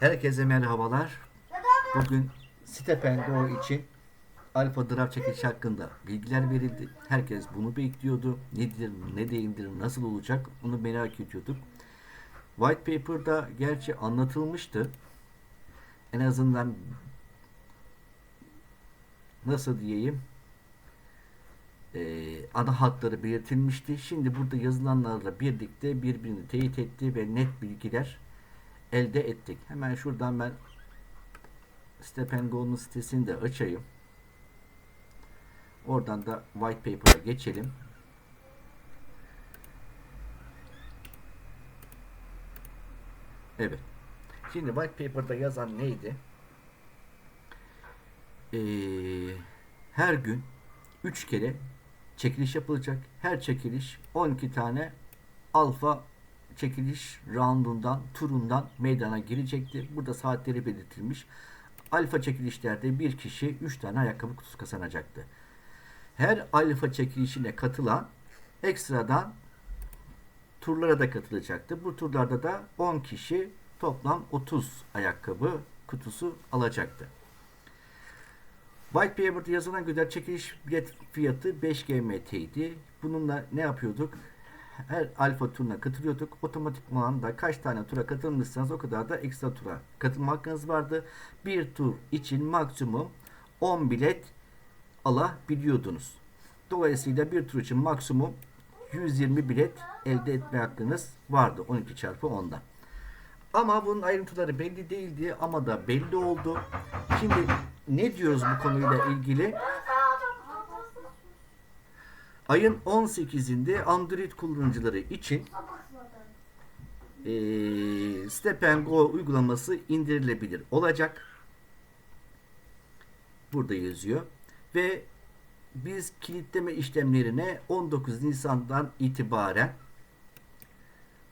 Herkese merhabalar. Bugün Stephen Go için Alfa Draft çekilişi hakkında bilgiler verildi. Herkes bunu bekliyordu. Nedir, ne değildir, nasıl olacak onu merak ediyorduk. White Paper'da gerçi anlatılmıştı. En azından nasıl diyeyim eee, ana hatları belirtilmişti. Şimdi burada yazılanlarla birlikte birbirini teyit etti ve net bilgiler elde ettik. Hemen şuradan ben Stepengo'nun sitesini de açayım. Oradan da white paper'a geçelim. Evet. Şimdi white paper'da yazan neydi? Ee, her gün 3 kere çekiliş yapılacak. Her çekiliş 12 tane alfa çekiliş roundundan, turundan meydana girecekti. Burada saatleri belirtilmiş. Alfa çekilişlerde bir kişi 3 tane ayakkabı kutusu kazanacaktı. Her alfa çekilişine katılan ekstradan turlara da katılacaktı. Bu turlarda da 10 kişi toplam 30 ayakkabı kutusu alacaktı. White Paper'da yazılan göre çekiliş bilet fiyatı 5 GMT'ydi. Bununla ne yapıyorduk? Her alfa turuna katılıyorduk. Otomatikman da kaç tane tura katılmışsanız o kadar da ekstra tura katılma hakkınız vardı. Bir tur için maksimum 10 bilet alabiliyordunuz. Dolayısıyla bir tur için maksimum 120 bilet elde etme hakkınız vardı 12 çarpı 10'dan. Ama bunun ayrıntıları belli değildi ama da belli oldu. Şimdi ne diyoruz bu konuyla ilgili? Ayın 18'inde Android kullanıcıları için eee Step Go uygulaması indirilebilir olacak. Burada yazıyor. Ve biz kilitleme işlemlerine 19 Nisan'dan itibaren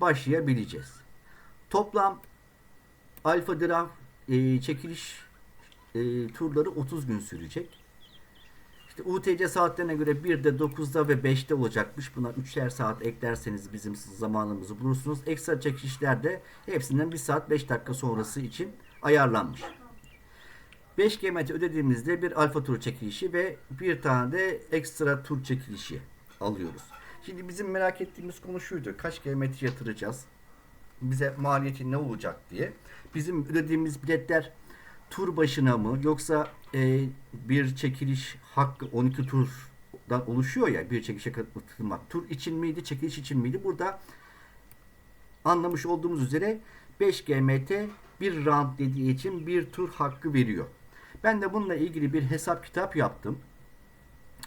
başlayabileceğiz. Toplam Alfa Draft e, çekiliş e, turları 30 gün sürecek. İşte UTC saatlerine göre 1'de, 9'da ve 5'te olacakmış. Buna 3'er saat eklerseniz bizim zamanımızı bulursunuz. Ekstra çekilişlerde hepsinden 1 saat 5 dakika sonrası için ayarlanmış. 5 GMT ödediğimizde bir alfa tur çekilişi ve bir tane de ekstra tur çekilişi alıyoruz. Şimdi bizim merak ettiğimiz konu şuydu. Kaç GMT yatıracağız? Bize maliyeti ne olacak diye. Bizim ödediğimiz biletler tur başına mı yoksa e, bir çekiliş hakkı 12 turdan oluşuyor ya bir çekilişe katılmak. Tur için miydi, çekiliş için miydi? Burada anlamış olduğumuz üzere 5 GMT bir round dediği için bir tur hakkı veriyor. Ben de bununla ilgili bir hesap kitap yaptım.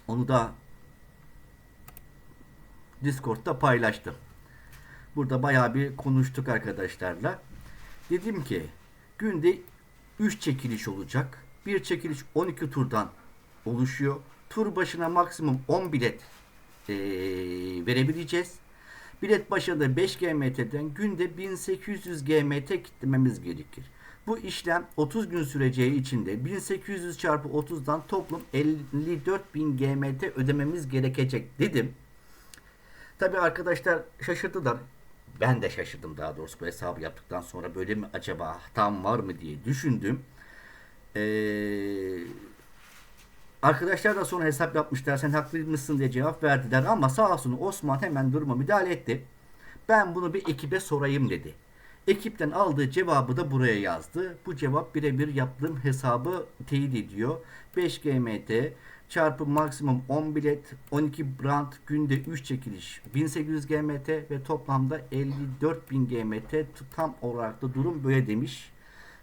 Onu da Discord'da paylaştım. Burada bayağı bir konuştuk arkadaşlarla. Dedim ki günde 3 çekiliş olacak. Bir çekiliş 12 turdan oluşuyor. Tur başına maksimum 10 bilet eee, verebileceğiz. Bilet başına 5 GMT'den günde 1800 GMT kitlememiz gerekir. Bu işlem 30 gün süreceği için de 1800 çarpı 30'dan toplam 54.000 GMT ödememiz gerekecek dedim. Tabi arkadaşlar şaşırdılar. Ben de şaşırdım daha doğrusu bu hesabı yaptıktan sonra böyle mi acaba hatam var mı diye düşündüm. Ee, arkadaşlar da sonra hesap yapmışlar sen haklı mısın diye cevap verdiler ama sağ olsun Osman hemen duruma müdahale etti. Ben bunu bir ekibe sorayım dedi. Ekipten aldığı cevabı da buraya yazdı. Bu cevap birebir yaptığım hesabı teyit ediyor. 5 GMT çarpı maksimum 10 bilet 12 brand günde 3 çekiliş 1800 GMT ve toplamda 54.000 GMT tam olarak da durum böyle demiş.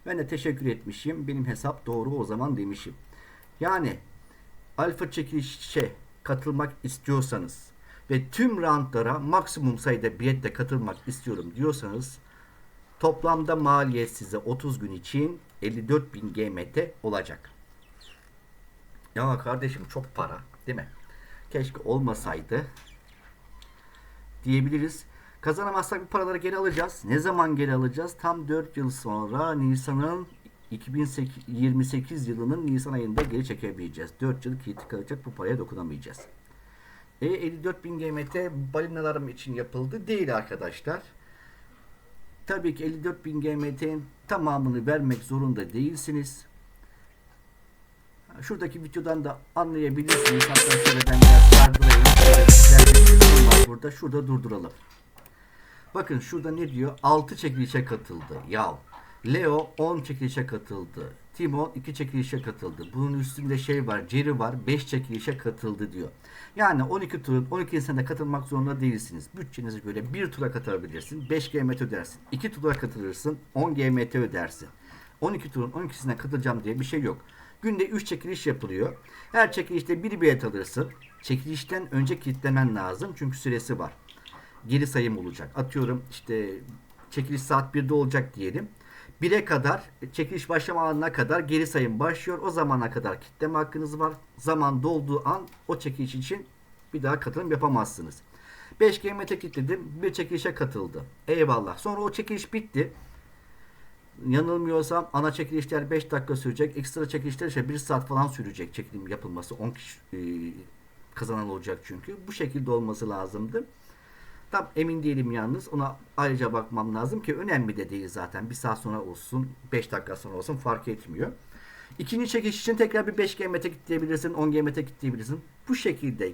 Ben de teşekkür etmişim. Benim hesap doğru o zaman demişim. Yani alfa çekilişe katılmak istiyorsanız ve tüm roundlara maksimum sayıda biletle katılmak istiyorum diyorsanız toplamda maliyet size 30 gün için 54.000 GMT olacak. Ya kardeşim çok para değil mi? Keşke olmasaydı diyebiliriz. Kazanamazsak bu paraları geri alacağız. Ne zaman geri alacağız? Tam 4 yıl sonra Nisan'ın 2028 yılının Nisan ayında geri çekebileceğiz. 4 yıl kilitli kalacak bu paraya dokunamayacağız. E 54.000 GMT balinalarım için yapıldı değil arkadaşlar. tabii ki 54.000 GMT'nin tamamını vermek zorunda değilsiniz. Şuradaki videodan da anlayabilirsiniz. Hatta şöyle ben biraz sardırayım. Bir burada. Şurada durduralım. Bakın şurada ne diyor? 6 çekilişe katıldı. Yav. Leo 10 çekilişe katıldı. Timo 2 çekilişe katıldı. Bunun üstünde şey var. Jerry var. 5 çekilişe katıldı diyor. Yani 12 turun 12 insana katılmak zorunda değilsiniz. Bütçenize göre 1 tura katılabilirsin. 5 GMT ödersin. 2 tura katılırsın. 10 GMT ödersin. 12 turun 12'sine katılacağım diye bir şey yok. Günde 3 çekiliş yapılıyor. Her çekilişte bir bilet alırsın. Çekilişten önce kilitlemen lazım. Çünkü süresi var geri sayım olacak. Atıyorum işte çekiliş saat 1'de olacak diyelim. 1'e kadar çekiliş başlama anına kadar geri sayım başlıyor. O zamana kadar kitleme hakkınız var. Zaman dolduğu an o çekiliş için bir daha katılım yapamazsınız. 5 GMT kilitledim. Bir çekilişe katıldı. Eyvallah. Sonra o çekiliş bitti. Yanılmıyorsam ana çekilişler 5 dakika sürecek. Ekstra çekilişler ise 1 saat falan sürecek çekilim yapılması. 10 kişi e, kazanan olacak çünkü. Bu şekilde olması lazımdı. Tam emin değilim yalnız. Ona ayrıca bakmam lazım ki önemli de değil zaten. Bir saat sonra olsun, 5 dakika sonra olsun fark etmiyor. İkinci çekiliş için tekrar bir 5 GMT kitleyebilirsin, 10 GMT kitleyebilirsin. Bu şekilde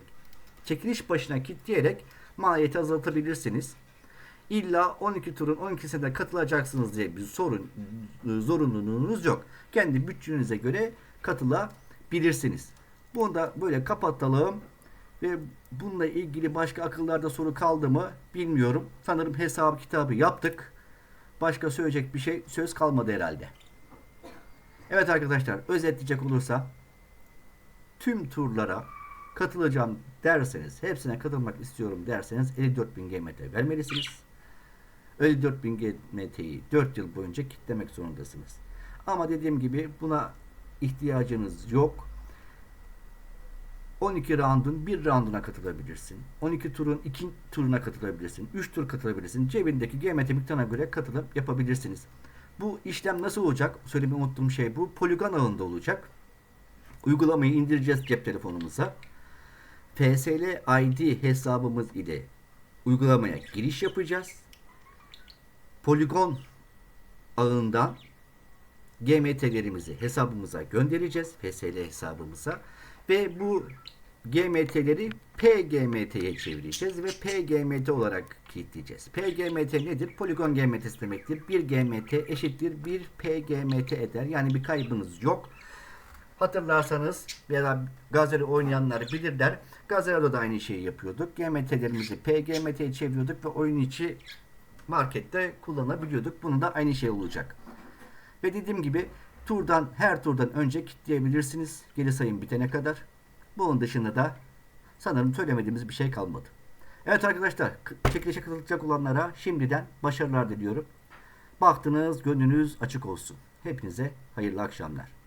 çekiliş başına kitleyerek maliyeti azaltabilirsiniz. İlla 12 turun 12'sine katılacaksınız diye bir sorun zorunluluğunuz yok. Kendi bütçenize göre katılabilirsiniz. Bunu da böyle kapatalım. Ve bununla ilgili başka akıllarda soru kaldı mı bilmiyorum. Sanırım hesap kitabı yaptık. Başka söyleyecek bir şey söz kalmadı herhalde. Evet arkadaşlar özetleyecek olursa tüm turlara katılacağım derseniz hepsine katılmak istiyorum derseniz 54.000 GMT vermelisiniz. 54.000 GMT'yi 4 yıl boyunca kitlemek zorundasınız. Ama dediğim gibi buna ihtiyacınız yok. 12 roundun bir rounduna katılabilirsin. 12 turun 2 turuna katılabilirsin. 3 tur katılabilirsin. Cebindeki GMT miktarına göre katılım yapabilirsiniz. Bu işlem nasıl olacak? Söylemeyi unuttuğum şey bu. Polygon ağında olacak. Uygulamayı indireceğiz cep telefonumuza. FSL ID hesabımız ile uygulamaya giriş yapacağız. Polygon ağından GMT'lerimizi hesabımıza göndereceğiz. FSL hesabımıza. Ve bu GMT'leri PGMT'ye çevireceğiz ve PGMT olarak kilitleyeceğiz. PGMT nedir? Poligon GMT'si demektir. Bir GMT eşittir bir PGMT eder. Yani bir kaybınız yok. Hatırlarsanız ya da Gazeri oynayanlar bilirler. Gazero'da da aynı şeyi yapıyorduk. GMT'lerimizi PGMT'ye çeviriyorduk ve oyun içi markette kullanabiliyorduk. Bunun da aynı şey olacak. Ve dediğim gibi turdan her turdan önce kitleyebilirsiniz. Geri sayım bitene kadar. Bunun dışında da sanırım söylemediğimiz bir şey kalmadı. Evet arkadaşlar çekilişe katılacak olanlara şimdiden başarılar diliyorum. Baktınız gönlünüz açık olsun. Hepinize hayırlı akşamlar.